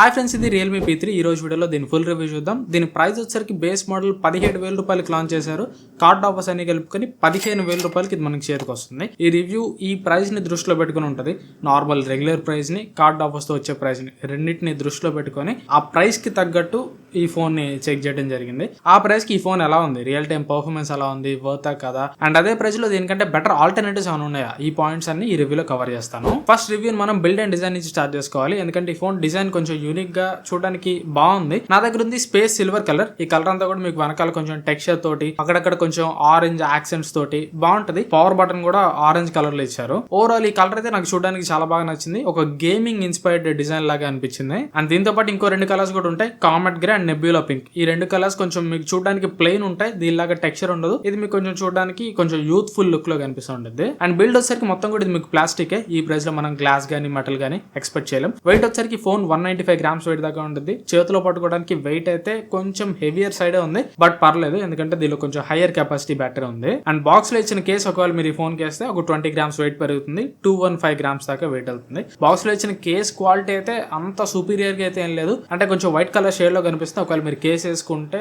Hi friends ఇది Realme P three ఈ రోజు వీడియోలో దీని ఫుల్ రివ్యూ చూద్దాం. దీని ప్రైస్ వచ్చరికి బేస్ మోడల్ పదిహేడు వేల రూపాయలకి లాంచ్ చేశారు. కార్డ్ ఆఫర్స్ అన్ని కలుపుకొని పదిహేను వేల రూపాయలకి ఇది మనకి చేతికి వస్తుంది. ఈ రివ్యూ ఈ ప్రైస్ని దృష్టిలో పెట్టుకుని ఉంటుంది. నార్మల్ రెగ్యులర్ ప్రైస్ని కార్డ్ ఆఫర్స్తో వచ్చే ప్రైస్ని రెండింటిని దృష్టిలో పెట్టుకొని ఆ ప్రైస్కి తగ్గట్టు ఈ ఫోన్ని చెక్ చేయడం జరిగింది. ఆ ప్రైస్కి ఈ ఫోన్ ఎలా ఉంది? రియల్ టైం పర్ఫార్మెన్స్ ఎలా ఉంది? వర్తా కదా? అండ్ అదే ప్రైస్లో దీనికంటే బెటర్ ఆల్టర్నేటివ్స్ ఏమైనా ఉన్నాయా? ఈ పాయింట్స్ అన్ని ఈ రివ్యూలో కవర్ చేస్తాను. ఫస్ట్ రివ్యూ మనం బిల్డ్ అండ్ డిజైన్ నుంచి స్టార్ట్ చేసుకోవాలి. ఎందుకంటే ఈ ఫోన్ డిజైన్ కొంచెం యూనిక్గా చూడడానికి బాగుంది. నా దగ్గర ఉంది స్పేస్ సిల్వర్ కలర్ ఈ కలర్ అంతా కూడా మీకు వెనకాల కొంచెం టెక్స్చర్ తోటి అక్కడక్కడ కొంచెం ఆరెంజ్ యాక్సెంట్స్ తోటి బాగుంటది. పవర్ బటన్ కూడా ఆరెంజ్ కలర్లో ఇచ్చారు. ఓవరాల్ ఈ కలర్ అయితే నాకు చూడడానికి చాలా బాగా నచ్చింది. ఒక గేమింగ్ ఇన్స్పైర్డ్ డిజైన్ లాగా అనిపించింది. అండ్ దీంతో పాటు ఇంకో రెండు కలర్స్ కూడా ఉంటాయి. Comet grey and nebula pink ఈ రెండు కలర్స్ కొంచెం మీకు చూడడానికి ప్లెయిన్ ఉంటాయి. దీనిలాగా టెక్స్చర్ ఉండదు. ఇది మీకు కొంచెం చూడడానికి కొంచెం యూత్ఫుల్ లుక్లో కనిపిస్తుంటుంది అండ్ బిల్డ్ వచ్చేసరికి మొత్తం కూడా ఇది మీకు ప్లాస్టిక్ ఈ ప్రైస్లో మనం గ్లాస్ గానీ మెటల్ గానీ ఎక్స్పెక్ట్ చేయలేం. వెయిట్ వచ్చేసరికి phone one ninety five grams weight దాకా ఉంటుంది. చేతిలో పట్టుకోవడానికి వెయిట్ అయితే కొంచెం హెవియర్ సైడే ఉంది. బట్ పర్లేదు ఎందుకంటే దీనిలో కొంచెం హైయర్ కెపాసిటీ బ్యాటరీ ఉంది. అండ్ బాక్స్లో ఇచ్చిన కేసు ఒకవేళ మీరు ఈ ఫోన్ కేస్తే ఒక ట్వంటీ గ్రామ్స్ వెయిట్ పెరుగుతుంది. టూ వన్ ఫైవ్ గ్రామ్స్ దాకా వెయిట్ అవుతుంది బాక్స్లో ఇచ్చిన కేస్ క్వాలిటీ అయితే అంత సూపీరియర్గా అయితే ఏం లేదు. అంటే కొంచెం వైట్ కలర్ షేడ్లో కనిపిస్తుంది. ఒకవేళ మీరు కేస్ వేసుకుంటే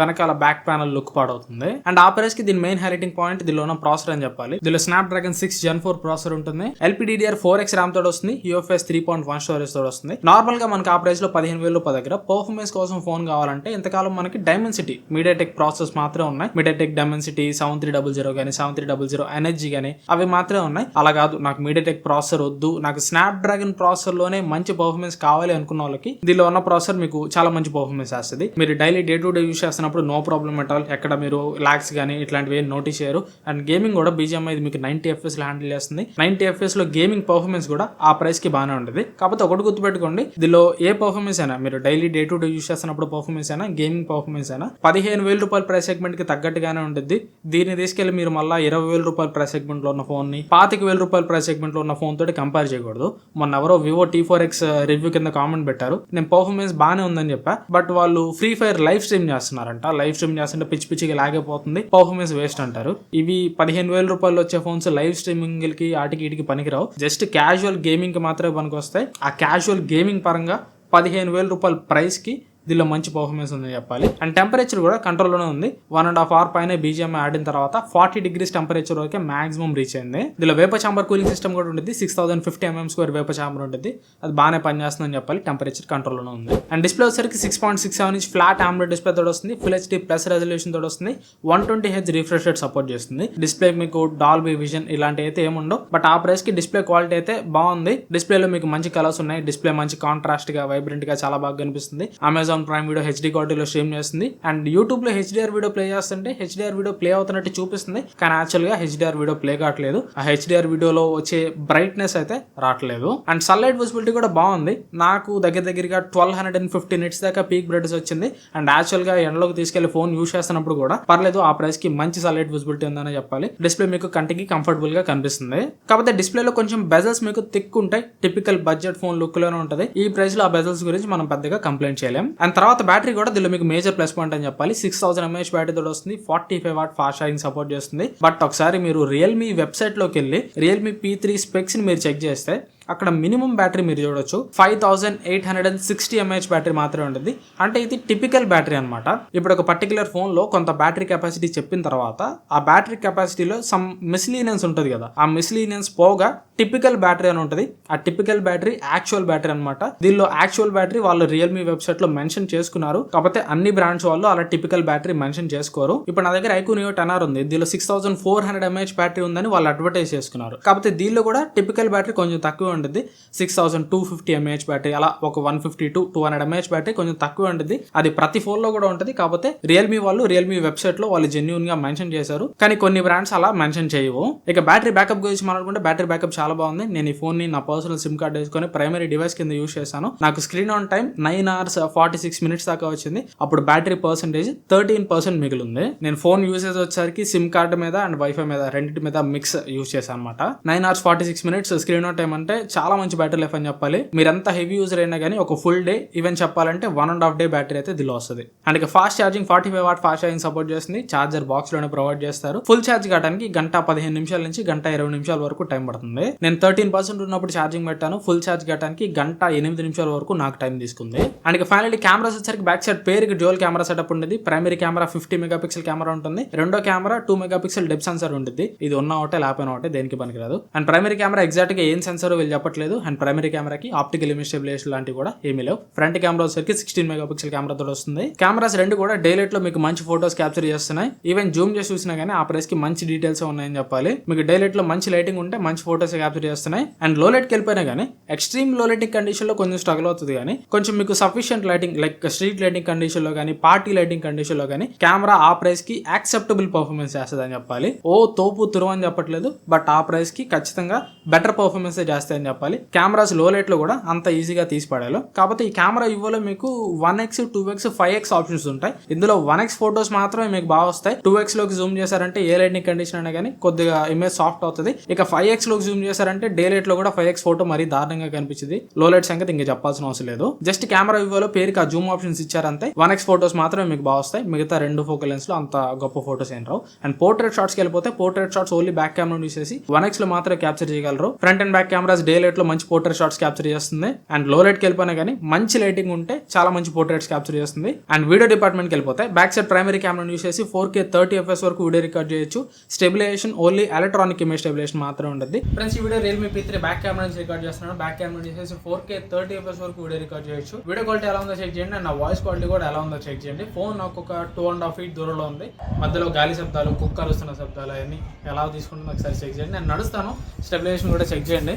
వెనకాల బ్యాక్ ప్యానల్ లుక్ పాడవుతుంది. అండ్ ఆ ప్రైస్కి దీని మెయిన్ హైలైటింగ్ పాయింట్ దీనిలో ఉన్న ప్రాసెసర్ అని చెప్పాలి. దీనిలో Snapdragon six gen four processor ఉంటుంది ఎల్పిడిఆర్ ఫోర్ ఎక్స్ ర్యామ్ తోడు వస్తుంది. UFS three point one storage తోడు వస్తుంది. నార్మల్గా మనకి ఆ ఆ ప్రైస్లో పదిహేను వేలు రూపాయల దగ్గర. పర్ఫార్మెన్స్ కోసం ఫోన్ కావాలంటే ఇంతకాలం మనకి డైమెన్సిటీ మీడియాటెక్ ప్రాసెస్ మాత్రమే ఉన్నాయి. MediaTek Dimensity seven three double zero కానీ seven three double zero energy కానీ అవి మాత్రమే ఉన్నాయి. అలా కాదు నాకు మీడియాటెక్ ప్రాసెసర్ వద్దు. నాకు స్నాప్ డ్రాగన్ ప్రాసెసర్లోనే మంచి పర్ఫార్మెన్స్ కావాలి అనుకున్న వాళ్ళకి దీనిలో ఉన్న ప్రాసెసర్ మీకు చాలా మంచి పర్ఫార్మెన్స్ వస్తుంది. మీరు daily day to day use చేస్తున్నప్పుడు నో ప్రాబ్లమ్ ఎట్ ఆల్ ఎక్కడ మీరు లాక్స్ కానీ ఇట్లాంటివి నోటీస్ చేయరు. అండ్ గేమింగ్ కూడా బీజిఎం ఇది మీకు నైన్టీ ఎఫ్ఎస్లో హ్యాండిల్ చేస్తుంది. నైన్టీ ఎఫ్ఎస్లో గేమింగ్ పర్ఫార్మెన్స్ కూడా ఆ ప్రైస్కి బాగానే ఉంటుంది. కాకపోతే ఒకటి గుర్తుపెట్టుకోండి. దీనిలో ఏ ఏ పర్ఫార్మెన్స్ అయినా మీరు daily day to day use చేస్తున్నప్పుడు పర్ఫార్మెన్స్ అయినా గేమింగ్ పర్ఫార్మెన్స్ అయినా పదిహేను వేల రూపాయల ప్రైస్ సెగ్మెంట్కి తగ్గట్టుగానే ఉంటుంది దీన్ని తీసుకెళ్ళి మీరు మళ్ళీ ఇరవై వేల రూపాయల ప్రైస్ సెగ్మెంట్లో ఉన్న ఫోన్ని పాతిక వేల రూపాయల ప్రైస్ సెగ్మెంట్లో ఉన్న ఫోన్ తోటి కంపేర్ చేయకూడదు. మొన్న ఎవరో Vivo T four X review కింద కామెంట్ పెట్టారు. నేను పర్ఫార్మెన్స్ బాగానే ఉందని చెప్పా. బట్ వాళ్ళు ఫ్రీ ఫైర్ లైవ్ స్ట్రీమ్ చేస్తున్నారంట. లైవ్ స్ట్రీమ్ చేస్తుంటే పిచ్చి పిచ్చిగా లాగైపోతుంది. పర్ఫార్మెన్స్ వేస్ట్ అంటారు. ఇవి పదిహేను వేల రూపాయలు వచ్చే ఫోన్స్ లైవ్ స్ట్రీమింగ్కి ఆటికి ఇటుకి పనికిరావు. జస్ట్ క్యాజువల్ గేమింగ్కి మాత్రమే పనికి వస్తాయి ఆ క్యాజువల్ గేమింగ్ పరంగా పదిహేను వేల రూపాయల ప్రైస్కి దీనిలో మంచి పర్ఫార్మెన్స్ ఉందని చెప్పాలి. అండ్ టెంపరేచర్ కూడా కంట్రోల్లోనే ఉంది. వన్ అండ్ హాఫ్ అవర్ పైన బీజిఎం ఆడిన తర్వాత ఫార్టీ డిగ్రీస్ టెంపరేచర్ వరకే మాక్సిమం రీచ్ అయింది. దీనిలో వేప చాంబర్ కూలింగ్ సిస్టమ్ కూడా ఉంటుంది. Six thousand fifty mm square vapour chamber ఉంటుంది. అది బాగానే పనిచేస్తుందని చెప్పాలి. టెంపరేచర్ కంట్రోల్లోనే ఉంది. అండ్ డిస్ప్లే వచ్చేసరికి six point six seven inch flat AMOLED display తోడు వస్తుంది. ఫుల్ హెచ్డీ ప్లస్ రెజల్యూషన్ తోడు వస్తుంది. One twenty H refresh rate support చేస్తుంది. డిస్ప్లే మీకు డాల్బీ విజన్ ఇలాంటి అయితే ఏముండవు బట్ ఆ ప్రైస్కి డిస్ప్లే క్వాలిటీ అయితే బాగుంది. డిస్ప్లేలో మీకు మంచి కలర్స్ ఉన్నాయి. డిస్ప్లే మంచి కాంట్రాస్ట్గా వైబ్రెంట్గా చాలా బాగా కనిపిస్తుంది. అమెజాన్ ప్రైమ్ వీడియో హెచ్డీ క్వాలిటీలో స్ట్రీమ్ చేస్తుంది. అండ్ యూట్యూబ్లో హెచ్డిఆర్ వీడియో ప్లే చేస్తుంటే హెచ్డిఆర్ వీడియో ప్లే అవుతున్నట్టు చూపిస్తుంది. కానీ యాక్చువల్గా హెచ్డిఆర్ వీడియో ప్లే కావట్లేదు. ఆ హెచ్డిఆర్ వీడియోలో వచ్చే బ్రైట్నెస్ అయితే రావట్లేదు. అండ్ సన్లైట్ విజిబిలిటీ కూడా బాగుంది. నాకు దగ్గర దగ్గరగా twelve hundred and fifty nits దాకా పీక్ బ్రైట్నెస్ వచ్చింది. అండ్ యాక్చువల్గా ఎండలోకి తీసుకెళ్ళి ఫోన్ యూస్ చేస్తున్నప్పుడు కూడా పర్లేదు ఆ ప్రైస్కి మంచి సన్లైట్ విజిబిలిటీ ఉందని చెప్పాలి. డిస్ప్లే మీకు కంటికి కంఫర్టబుల్గా కనిపిస్తుంది. కాకపోతే డిస్ప్లేలో కొంచెం బెజల్స్ మీకు థిక్ ఉంటాయి. టిపికల్ బడ్జెట్ ఫోన్ లుక్లోనే ఉంటది. ఈ ప్రైస్లో ఆ బెజల్స్ గురించి మనం పెద్దగా కంప్లైంట్ చేయలేం. అండ్ తర్వాత బ్యాటరీ కూడా దీనిలో మీకు మేజర్ ప్లస్ పాయింట్ అని చెప్పాలి. సిక్స్ థౌసండ్ ఎంఏహెచ్ బ్యాటరీ తోటి వస్తుంది. Forty five watt fast charging support చేస్తుంది. బట్ ఒకసారి మీరు రియల్మీ వెబ్సైట్లోకి వెళ్ళి రియల్మీ పీ త్రీ స్పెక్స్ని మీరు చెక్ చేస్తే అక్కడ మినిమం బ్యాటరీ మీరు చూడొచ్చు. Five thousand eight hundred and sixty mAh battery మాత్రమే ఉంటుంది. అంటే ఇది టిపికల్ బ్యాటరీ అనమాట ఇప్పుడు ఒక పర్టికులర్ ఫోన్లో కొంత బ్యాటరీ కెపాసిటీ చెప్పిన తర్వాత ఆ బ్యాటరీ కెపాసిటీలో సమ్ మిస్లీనియన్స్ ఉంటుంది కదా. ఆ మిస్లీనియన్స్ పోగా టిపికల్ బ్యాటరీ అని ఉంటుంది. ఆ టిపికల్ బ్యాటరీ యాక్చువల్ బ్యాటరీ అనమాట దీనిలో యాక్చువల్ బ్యాటరీ వాళ్ళు రియల్మీ వెబ్సైట్లో మెన్షన్ చేసుకున్నారు. కాకపోతే అన్ని బ్రాండ్స్ వాళ్ళు అలా టిపికల్ బ్యాటరీ మెన్షన్ చేసుకోరు. ఇప్పుడు నా దగ్గర ఐకోనియో టెనార్ ఉంది. దీనిలో six thousand four hundred mAh battery ఉందని వాళ్ళు అడ్వర్టైజ్ చేసుకున్నారు. కాకపోతే దీనిలో కూడా టిపికల్ బ్యాటరీ కొంచెం తక్కువ ఉంటుంది. Six thousand two fifty mAh battery అలా ఒక one fifty to two hundred mAh battery కొంచెం తక్కువ ఉంటుంది. అది ప్రతి ఫోన్లో కూడా ఉంటుంది. కాకపోతే రియల్మీ వాళ్ళు రియల్మీ వెబ్సైట్లో వాళ్ళు జెన్యున్గా మెన్షన్ చేశారు. కానీ కొన్ని బ్రాండ్స్ అలా మెన్షన్ చేయవు. ఇక బ్యాటరీ బ్యాకప్ గురించి మాట్లాడుకుంటే బ్యాటరీ బ్యాకప్ చాలా బాగుంది. నేను ఈ ఫోన్ని నా పర్సనల్ సిమ్ కార్డ్ వేసుకొని ప్రైమరీ డివైస్ కింద యూస్ చేశాను. నాకు screen on time nine hours forty six minutes దాకా వచ్చింది. అప్పుడు బ్యాటరీ పర్సెంటేజ్ థర్టీన్ పర్సెంట్ మిగిలింది. నేను ఫోన్ యూసేజ్ వచ్చేసరికి సిమ్ కార్డ్ మీద అండ్ వైఫై మీద రెండింటి మీద మిక్స్ యూస్ చేశాను అనమాట nine hours forty six minutes screen on time అంటే చాలా మంచి బ్యాటరీ లైఫ్ అని చెప్పాలి. మీరు ఎంత హెవీ యూజర్ అయినా కానీ ఒక ఫుల్ డే ఈవెన్ చెప్పాలంటే one and half day battery అయితే దిలో వస్తుంది. అండ్ ఇక fast charging forty five watt fast charging support చేస్తుంది. చార్జర్ బాక్స్లోనే ప్రొవైడ్ చేస్తారు. ఫుల్ ఛార్జ్ కావడానికి గంట పదిహేను నిమిషాల నుంచి గంట ఇరవై నిమిషాల వరకు టైం పడుతుంది. నేను థర్టీన్ పర్సెంట్ ఉన్నప్పుడు ఛార్జింగ్ పెట్టాను. ఫుల్ ఛార్జ్ కావడానికి గంట ఎనిమిది నిమిషాల వరకు నాకు టైం తీసుకుంది. అండ్ ఇక ఫైనల్లీ కెమెరాస్ వచ్చరికి బ్యాక్ సైడ్ పేరుకి డ్యూయల్ కెమెరా సెటప్ ఉండేది. Primary camera fifty megapixel camera ఉంటుంది. రెండో camera two megapixel depth sensor ఉంటుంది ఇది ఉన్న ఒకటే లేకపోయిన ఒకటే దేనికి పనికిరాదు. అండ్ ప్రైమరీ కెమెరా ఎగ్జాక్ట్గా ఏం సెన్సర్ వీళ్ళు చెప్పట్లేదు. అండ్ ప్రైమరీ కెమెరాకి ఆప్టికల్ ఇమేజ్ స్టెబిలేషన్ లాంటివి కూడా ఏమీ లేవు. ఫ్రంట్ కెమెరా వచ్చేసరికి సిక్స్టీన్ మెగా పిక్సెల్ కెమెరా తోటి వస్తుంది. కెమెరాస్ రెండు కూడా డైలైట్లో మీకు మంచి ఫోటోస్ క్యాప్చర్ చేస్తున్నాయి. ఈవెన్ జూమ్ చేసి చూసినా కానీ ఆ ప్రైస్కి మంచి డీటెయిల్స్ ఉన్నాయని చెప్పాలి. మీకు డైలైట్లో మంచి లైటింగ్ ఉంటే మంచి ఫోటోస్ క్యాప్చర్ చేస్తున్నాయి. అండ్లో లైట్కి వెళ్ళిపోయినా కానీ ఎక్స్ట్రీమ్లో లైటింగ్ కండిషన్లో కొంచెం స్ట్రగుల్ అవుతుంది కానీ కొంచెం మీకు sufficient lighting like street lighting కండిషన్లో కానీ పార్టీ లైటింగ్ కండిషన్లో కానీ కెమెరా ఆ ప్రైస్కి యాక్సెప్టబుల్ పర్ఫార్మెన్స్ చేస్తుంది అని చెప్పాలి. ఓ తోపు తురువు అని చెప్పట్లేదు. బట్ ఆ ప్రైస్కి ఖచ్చితంగా బెటర్ పర్ఫార్మెన్స్ చేస్తాయని చెప్పాలి. కెమెరాస్లో లైట్లో కూడా అంత ఈజీగా తీసి పడాలి కాకపోతే ఈ కెమెరా ఇవ్వలో మీకు one X two X five X options ఉంటాయి. ఇందులో వన్ ఎక్స్ ఫోటోస్ మాత్రమే మీకు బాగా వస్తాయి. టూ ఎక్స్లోకి జూమ్ చేశారంటే ఏ లైటింగ్ కండిషన్ అయినా కానీ కొద్దిగా ఇమేజ్ సాఫ్ట్ అవుతుంది. ఇక ఫైవ్ ఎక్స్లోకి జూమ్ చేశారంటే డే లైట్లో కూడా ఫైవ్ ఎక్స్ ఫోటో మరీ దారుణంగా కనిపించింది. లో లైట్ సంగతి ఇంకా చెప్పాల్సిన అవసరం లేదు. జస్ట్ కెమెరా ఇవ్వలో పేరుకి ఆ జూమ్ ఆప్షన్స్ ఇచ్చారంతే. వన్ ఎక్స్ ఫోటోస్ మాత్రమే మీకు బాగా వస్తాయి. మిగతా రెండు ఫోకల్ లెన్స్లో అంత గొప్ప ఫోటోస్ ఏం రావు. అండ్ పోర్ట్రేట్ షాట్స్కి వెళ్ళిపోతే portrait shots only back camera use చేసి వన్ ఎక్స్లో మాత్రమే క్యాప్చర్ చేయగలరు. Front and back cameras day లైట్లో మంచి పోర్ట్రేట్ షాట్స్ క్యాప్చర్ చేస్తుంది. అండ్లో లైట్కి వెళ్ళిపోయినా కానీ మంచి లైటింగ్ ఉంటే చాలా మంచి పోర్ట్రేట్స్ క్యాప్చర్ చేస్తుంది. అండ్ వీడియో డిపార్ట్మెంట్కి వెళ్ళిపోతే back side primary camera use చేసి ఫోర్ కే థర్టీ ఎఫ్ఎస్ వరకు వీడియో రికార్డ్ చేయొచ్చు. Stabilisation only electronic image stabilisation మాత్రమే ఉంటుంది ఫ్రెండ్స్ ఈ video Realme P three back camera నుంచి రికార్డ్ చేస్తున్నాను. బ్యాక్ కెమెరా యూస్ చేసి ఫోర్ కే థర్టీ ఎఫ్ఎస్ వరకు వీడియో రికార్డ్ చేయొచ్చు. వీడియో క్వాలిటీ ఎలా ఉందో చెక్ చేయండి. అండ్ నా వాయిస్ క్వాలిటీ కూడా ఎలా ఉందో చెక్ చేయండి. ఫోన్ నాకు ఒక టూ అండ్ హాఫ్ ఫీట్ దూరంలో ఉంది. మధ్యలో గాలి శబ్దాలు కుక్క వస్తున్న శబ్దాలు అవన్నీ ఎలా తీసుకుంటుందో ఒకసారి చెక్ చేయండి. నేను నడుస్తాను. స్టెబిలైజేషన్ కూడా చెక్ చేయండి.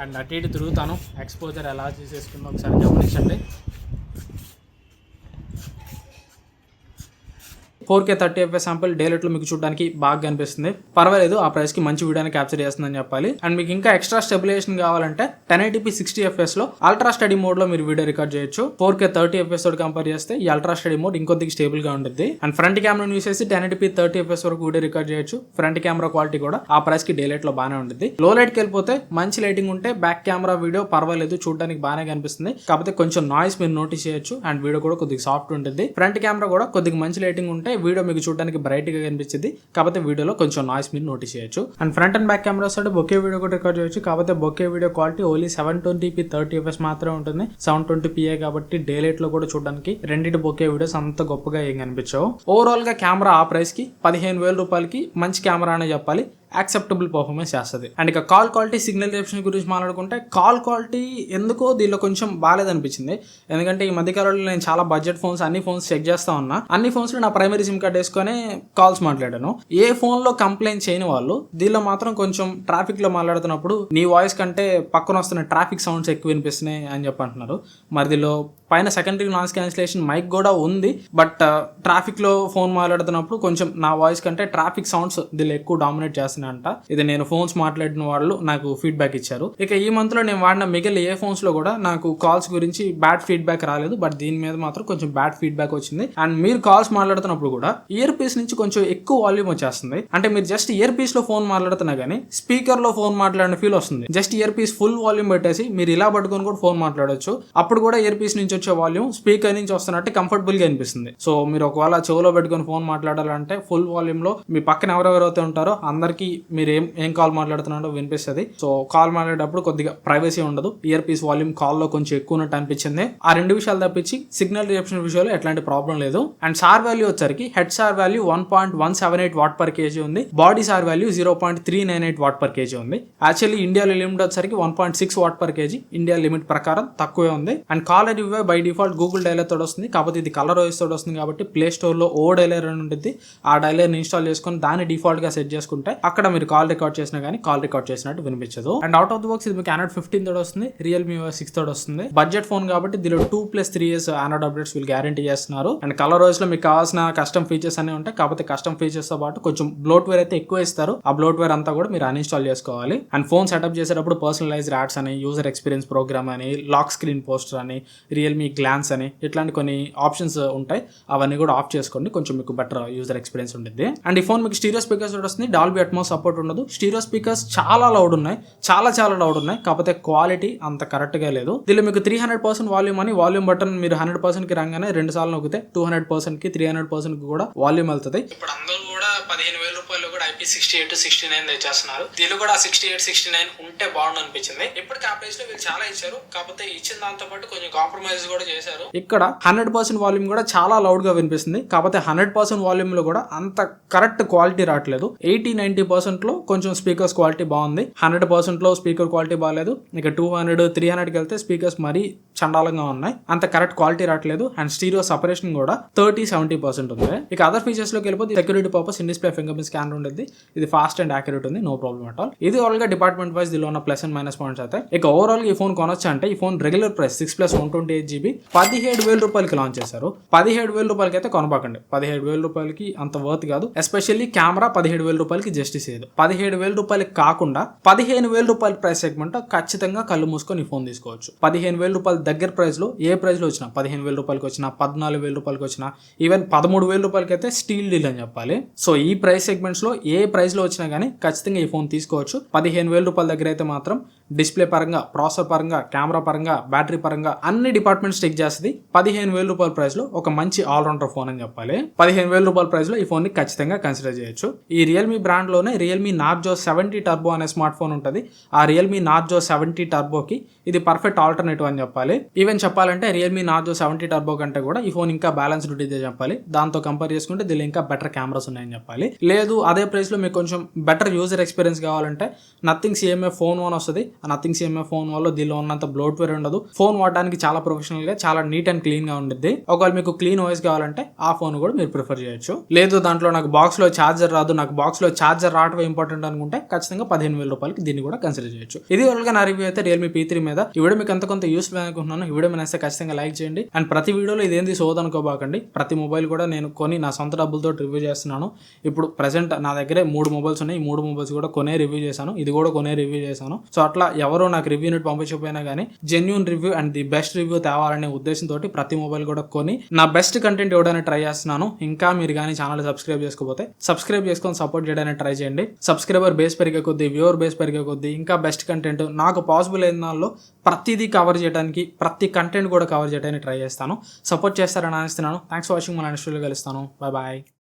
అండ్ అటు ఇటు తిరుగుతాను. ఎక్స్పోజర్ ఎలా చేసేసుకుందో ఒకసారి గమనించండి. Four K thirty FPS sample డైలెట్లో మీకు చూడడానికి బాగా కనిపిస్తుంది పర్వాలేదు ఆ ప్రైస్కి మంచి వీడియోని క్యాప్చర్ చేస్తుందని చెప్పాలి. అండ్ మీకు ఇంకా ఎక్స్ట్రా స్టెబిలేషన్ కావాలంటే టెన్ ఎయిటీపీ సిక్స్టీ ఎఫ్ఎస్లో అల్ట్రా స్టడీ మోడ్లో మీరు వీడియో రికార్డ్ చేయొచ్చు. ఫోర్ కే థర్టీ ఎఫ్ఎస్ తోటి కంపేర్ చేస్తే ఈ అల్ట్రా స్టడీ మోడ్ ఇంకొద్దిగా స్టేబుల్గా ఉంటుంది అండ్ ఫ్రంట్ కెమెరా యూస్ చేసి ten eighty P thirty FPS వరకు వీడియో రికార్డ్ చేయొచ్చు. ఫ్రంట్ కెమెరా క్వాలిటీ కూడా ఆ ప్రైస్కి డైలైట్లో బాగానే ఉంటుంది లో లైట్కి వెళ్ళిపోతే మంచి లైటింగ్ ఉంటే బ్యాక్ కెమెరా వీడియో పర్వాలేదు చూడడానికి బాగానే కనిపిస్తుంది. కాకపోతే కొంచెం నాయిస్ మీరు నోటీస్ చేయొచ్చు. అండ్ వీడియో కూడా కొద్దిగా సాఫ్ట్ ఉంటుంది ఫ్రంట్ కెమెరా కూడా కొద్దిగా మంచి లైటింగ్ ఉంటే వీడియో మీకు చూడడానికి బ్రైట్గా కనిపించింది. కాకపోతే వీడియోలో కొంచెం నాయిస్ మీరు నోటీస్ చేయొచ్చు. And front and back cameras అంటే బొకే వీడియో కూడా రికార్డ్ చేయొచ్చు. కాకపోతే bokeh video quality only seven twenty P thirty FPS మాత్రమే ఉంటుంది. సెవెన్ ట్వంటీ పిఏ కాబట్టి డే లైట్లో కూడా చూడడానికి రెండింటి బొకే వీడియోస్ అంత గొప్పగా ఏం కనిపించవు. ఓవరాల్గా కెమెరా ఆ ప్రైస్కి పదిహేను వేల రూపాయలకి మంచి కెమెరా అనే చెప్పాలి. యాక్సెప్టబుల్ పర్ఫార్మెన్స్ చేస్తుంది. అండ్ ఇక కాల్ క్వాలిటీ సిగ్నల్ రిసెప్షన్ గురించి మాట్లాడుకుంటే కాల్ క్వాలిటీ ఎందుకో దీనిలో కొంచెం బాగాలేదనిపించింది ఎందుకంటే ఈ మధ్యకాలంలో నేను చాలా బడ్జెట్ ఫోన్స్ అన్ని ఫోన్స్ చెక్ చేస్తా ఉన్నా. అన్ని ఫోన్స్లో నా ప్రైమరీ సిమ్ కార్డ్ వేసుకొని కాల్స్ మాట్లాడాను. ఏ ఫోన్లో కంప్లైంట్ చేయని వాళ్ళు దీనిలో మాత్రం కొంచెం ట్రాఫిక్లో మాట్లాడుతున్నప్పుడు నీ వాయిస్ కంటే పక్కన వస్తున్న ట్రాఫిక్ సౌండ్స్ ఎక్కువ వినిపిస్తున్నాయి అని చెప్పి అంటున్నారు. మరి దీనిలో పైన సెకండరీ నాయిస్ క్యాన్సిలేషన్ మైక్ కూడా ఉంది బట్ ట్రాఫిక్లో ఫోన్ మాట్లాడుతున్నప్పుడు కొంచెం నా వాయిస్ కంటే ట్రాఫిక్ సౌండ్స్ దీనిలో ఎక్కువ డామినేట్ చేస్తున్నాయంట. ఇది నేను ఫోన్స్ మాట్లాడిన వాళ్ళు నాకు ఫీడ్బ్యాక్ ఇచ్చారు. ఇక ఈ మంత్లో నేను వాడిన మిగిలిన ఏ ఫోన్స్లో కూడా నాకు కాల్స్ గురించి బ్యాడ్ ఫీడ్బ్యాక్ రాలేదు బట్ దీని మీద మాత్రం కొంచెం బ్యాడ్ ఫీడ్బ్యాక్ వచ్చింది. అండ్ మీరు కాల్స్ మాట్లాడుతున్నప్పుడు కూడా ఇయర్ పీస్ నుంచి కొంచెం ఎక్కువ వాల్యూమ్ వచ్చేస్తుంది. అంటే మీరు జస్ట్ ఇయర్ పీస్లో ఫోన్ మాట్లాడుతున్నా కానీ స్పీకర్లో ఫోన్ మాట్లాడిన ఫీల్ వస్తుంది. Just year piece full volume పెట్టేసి మీరు ఇలా పట్టుకొని కూడా ఫోన్ మాట్లాడొచ్చు. అప్పుడు కూడా ఇయర్ పీస్ నుంచి వచ్చే వాల్యూమ్ స్పీకర్ నుంచి వస్తున్నట్టు కంఫర్టబుల్గా అనిపిస్తుంది. సో మీరు ఒకవేళ చెవులో పెట్టుకొని ఫోన్ మాట్లాడాలంటే ఫుల్ వాల్యూమ్లో మీ పక్కన ఎవరెవరైతే ఉంటారో అందరికీ మీరు ఏం ఏం కాల్ మాట్లాడుతున్నారో వినిపిస్తుంది. సో కాల్ మాట్లాడేటప్పుడు కొద్దిగా ప్రైవసీ ఉండదు. ఇయర్ పీస్ వాల్యూమ్ కాల్లో కొంచెం ఎక్కువ ఉన్నట్టు అనిపించింది. ఆ రెండు విషయాలు తప్పించి సిగ్నల్ రిసెప్షన్ విషయంలో ఎట్లాంటి ప్రాబ్లం లేదు. అండ్ సార్ వాల్యూ వచ్చరికి head SAR value one point one seven eight watt per kg ఉంది. Body SAR value zero point three nine eight watt per kg ఉంది. యాక్చువల్లీ ఇండియాలో లిమిట్ వచ్చరికి one point six watt per kg India limit ప్రకారం తక్కువే ఉంది. And caller ఇవ్వే by default Google dialer తోడు వస్తుంది. కాకపోతే ఇది కలర్ ఓఎస్ తోడు వస్తుంది కాబట్టి ప్లే స్టోర్లో ఓ డైలర్ అని ఉంటుంది ఆ డైలర్ ఇన్స్టాల్ చేసుకొని దాన్ని డిఫాల్ట్గా సెట్ చేసుకుంటే అక్కడ మీరు కాల్ రికార్డ్ చేసినా కానీ కాల్ రికార్డ్ చేసినట్టు వినిపించదు. And out of the box ఇది మీకు ఆండ్రాయిడ్ ఫిఫ్టీన్ తోడు వస్తుంది. రియల్మీ సిక్స్ తోడు వస్తుంది. బడ్జెట్ ఫోన్ కాబట్టి దీనిలో two plus three years Android updates వీళ్ళు గ్యారంటీ చేస్తున్నారు. అండ్ కలర్ ఓఎస్లో మీకు కావాల్సిన కస్టమ్ ఫీచర్స్ అనేవి ఉంటాయి. కాకపోతే కస్టమ్ ఫీచర్స్తో పాటు కొంచెం బ్లోట్ వేర్ అయితే ఎక్కువ ఇస్తారు. ఆ బ్లోట్ వేర్ అంతా కూడా మీరు అన్ఇన్స్టాల్ చేసుకోవాలి. అండ్ ఫోన్ సెటప్ చేసేటప్పుడు పర్సనలైజ్ యాడ్స్ అని యూజర్ ఎక్స్పీరియన్స్ ప్రోగ్రామ్ అని లాక్ స్క్రీన్ పోస్టర్ అని రియల్ మీ గ్లాన్స్ అని ఇట్లాంటి కొన్ని ఆప్షన్స్ ఉంటాయి. అవన్నీ కూడా ఆఫ్ చేసుకోండి. కొంచెం మీకు బెటర్ యూజర్ ఎక్స్పీరియన్స్ ఉంటుంది అండ్ ఈ ఫోన్ మీకు స్టీరియో స్పీకర్స్ వస్తుంది. డాల్బీ అట్మోస్ సపోర్ట్ ఉండదు. స్టీరియో స్పీకర్స్ చాలా లౌడ్ ఉన్నాయి. చాలా చాలా లౌడ్ ఉన్నాయి. కాకపోతే క్వాలిటీ అంత కరెక్ట్గా లేదు. దీనిలో మీకు త్రీ హండ్రెడ్ పర్సెంట్ వాల్యూమ్ అని వాల్యూమ్ బటన్ మీరు హండ్రెడ్ పర్సెంట్కి రాగానే రెండు సార్లు నొక్కితే టూ హండ్రెడ్ పర్సెంట్కి త్రీ హండ్రెడ్ పర్సెంట్కి కూడా వాల్యూమ్ వెళ్తుంది. ఇప్పుడు అందరూ పదిహేను వేల రూపాయలు కూడా IP sixty eight sixty nine తెచ్చేస్తున్నారు. దీనిలో కూడా సిక్స్టీ ఎయిట్ సిక్స్టీ నైన్ ఉంటే బాగుండు అనిపించింది. ఇప్పటికి ఆ ప్రైస్లో వీళ్ళు చాలా ఇచ్చారు. కాకపోతే ఇచ్చిన దాంతో పాటు కొంచెం కాంప్రమైజ్ కూడా చేశారు. ఇక్కడ హండ్రెడ్ పర్సెంట్ వాల్యూమ్ కూడా చాలా లౌడ్గా వినిపిస్తుంది. కాకపోతే హండ్రెడ్ పర్సెంట్ వాల్యూమ్లో కూడా అంత కరెక్ట్ క్వాలిటీ రావట్లేదు. ఎయిటీ నైన్టీ పర్సెంట్లో కొంచెం స్పీకర్స్ క్వాలిటీ బాగుంది. హండ్రెడ్ పర్సెంట్లో స్పీకర్ క్వాలిటీ బాగాలేదు. ఇక టూ హండ్రెడ్ త్రీ హండ్రెడ్కి వెళ్తే స్పీకర్స్ మరీ చండాలంగా ఉన్నాయి. అంత కరెక్ట్ క్వాలిటీ రావట్లేదు. అండ్ స్టీరియో సపరేషన్ కూడా థర్టీ సెవెంటీ పర్సెంట్ ఉంది. ఇక అదర్ ఫీచర్స్లోకి వెళ్ళిపోతే security purpose in display fingerprint scanner ఉండేది. ఇది ఫాస్ట్ అండ్ యాక్యురేట్ ఉంది. నో ప్రాబ్లమ్ అట్ ఆల్ ఇది ఆల్గా గా డిపార్ట్మెంట్ వైజ్ దీనిలో ఉన్న ప్లస్ అండ్ మైనస్ పాయింట్స్ అయితే. ఇక ఓవరాల్ ఈ ఫోన్ కొనొచ్చు అంటే ఈ phone regular price six plus one twenty eight GB పదిహేడు వేల రూపాయలకి లాంచ్ చేశారు. పదిహేడు వేల రూపాయలకి అయితే కొనబాకండి. పదిహేడు వేల రూపాయలకి అంత వర్త్ కాదు. ఎస్పెషల్లీ కెమెరా పదిహేడు వేల రూపాయలకి జస్టిస్ చేయదు పదిహేడు వేల రూపాయలకి కాకుండా పదిహేను వేల రూపాయల ప్రైస్ సెగ్మెంట్ ఖచ్చితంగా కళ్ళు మూసుకొని ఫోన్ తీసుకోవచ్చు. పదిహేను వేల రూపాయలు దగ్గర ప్రైస్లో ఏ ప్రైస్లో వచ్చినా పదిహేను వేల రూపాయలకి వచ్చినా పద్నాలుగు వేల రూపాయలకి వచ్చినా ఈవెన్ పదమూడు వేల రూపాయలకి అయితే స్టీల్ డీల్ అని చెప్పాలి. సో ఈ ప్రైస్ సెగ్మెంట్స్లో ఏ ప్రైస్లో వచ్చినా కానీ ఖచ్చితంగా ఈ ఫోన్ తీసుకోవచ్చు. పదిహేను వేల రూపాయల దగ్గర అయితే మాత్రం డిస్ప్లే పరంగా ప్రాసెసర్ పరంగా కెమెరా పరంగా బ్యాటరీ పరంగా అన్ని డిపార్ట్మెంట్స్ చెక్ చేస్తుంది. పదిహేను వేల రూపాయల ప్రైస్లో ఒక మంచి ఆల్రౌండర్ ఫోన్ అని చెప్పాలి. పదిహేను వేల రూపాయల ప్రైస్లో ఈ ఫోన్ని ఖచ్చితంగా కన్సిడర్ చేయొచ్చు. ఈ రియల్మీ బ్రాండ్లోనే రియల్మీ నార్జో సెవెంటీ టర్బో అనే స్మార్ట్ ఫోన్ ఉంటుంది. ఆ రియల్మీ నార్జో సెవెంటీ టర్బోకి ఇది పర్ఫెక్ట్ ఆల్టర్నేటివ్ అని చెప్పాలి. ఈవెన్ చెప్పాలంటే రియల్మీ నార్జో సెవెంటీ టర్బో కంటే కూడా ఈ ఫోన్ ఇంకా బ్యాలెన్స్డ్ ఉంటుంది చెప్పాలి. దాంతో కంపేర్ చేసుకుంటే దీనిలో ఇంకా బెటర్ కెమెరాస్ ఉన్నాయని చెప్పాలి. లేదు అదే ప్రైస్లో మీకు కొంచెం బెటర్ యూజర్ ఎక్స్పీరియన్స్ కావాలంటే నథింగ్ సిఎంఏ ఫోన్ వన్ వస్తుంది. ఆ నథింగ్ సిఎంఏ ఫోన్ వల్ల దీనిలో ఉన్నంత బ్లోట్వేర్ ఉండదు. ఫోన్ వాడడానికి చాలా ప్రొఫెషనల్గా చాలా నీట్ అండ్ క్లీన్గా ఉంటుంది ఒకవేళ మీకు క్లీన్ వాయిస్ కావాలంటే ఆ ఫోన్ కూడా మీరు ప్రిఫర్ చేయొచ్చు. లేదు దాంట్లో నాకు బాక్స్లో ఛార్జర్ రాదు నాకు బాక్స్లో ఛార్జర్ రావడం ఇంపార్టెంట్ అనుకుంటే ఖచ్చితంగా పదిహేను వేల రూపాయలకి దీన్ని కూడా కన్సిడర్ చేయొచ్చు. ఇది వాళ్ళగా నా రివ్యూ అయితే రియల్మీ పీ త్రీ మీద. ఈ వీడియో మీకు ఎంత కొంత యూస్ఫుల్ అనుకుంటున్నాను ఈ వీడియో మీద ఖచ్చితంగా లైక్ చేయండి. అండ్ ప్రతి వీడియోలో ఇదేంది సోదనుకోబాకండి ప్రతి మొబైల్ కూడా నేను కొని నా సొంత డబ్బులతో రివ్యూ చేస్తున్నాను. ఇప్పుడు ప్రజెంట్ నా దగ్గరే మూడు మొబైల్స్ ఉన్నాయి. ఈ మూడు మొబైల్స్ కూడా కొనే రివ్యూ చేశాను. ఇది కూడా కొనే రివ్యూ చేశాను. సో అట్లా ఎవరో నాకు రివ్యూ యూనిట్ పంపించకపోయినా కానీ genuine review and the best review తేవాలనే ఉద్దేశంతో ప్రతి మొబైల్ కూడా కొని నా బెస్ట్ కంటెంట్ ఇవ్వడానికి ట్రై చేస్తున్నాను. ఇంకా మీరు కానీ ఛానల్ సబ్స్క్రైబ్ చేసుకోకపోతే సబ్స్క్రైబ్ చేసుకొని సపోర్ట్ చేయడానికి ట్రై చేయండి. సబ్స్క్రైబర్ బేస్ పెరిగే కొద్దీ వ్యూవర్ బేస్ పెరిగే కొద్దీ ఇంకా బెస్ట్ కంటెంట్ నాకు పాసిబుల్ అయిన దానిలో ప్రతిదీ కవర్ చేయడానికి ప్రతి కంటెంట్ కూడా కవర్ చేయడానికి ట్రై చేస్తాను. సపోర్ట్ చేస్తారని ఆశిస్తున్నాను. థ్యాంక్స్ ఫర్ వాచింగ్ మన నెక్స్ట్ కలుస్తాను. Bye bye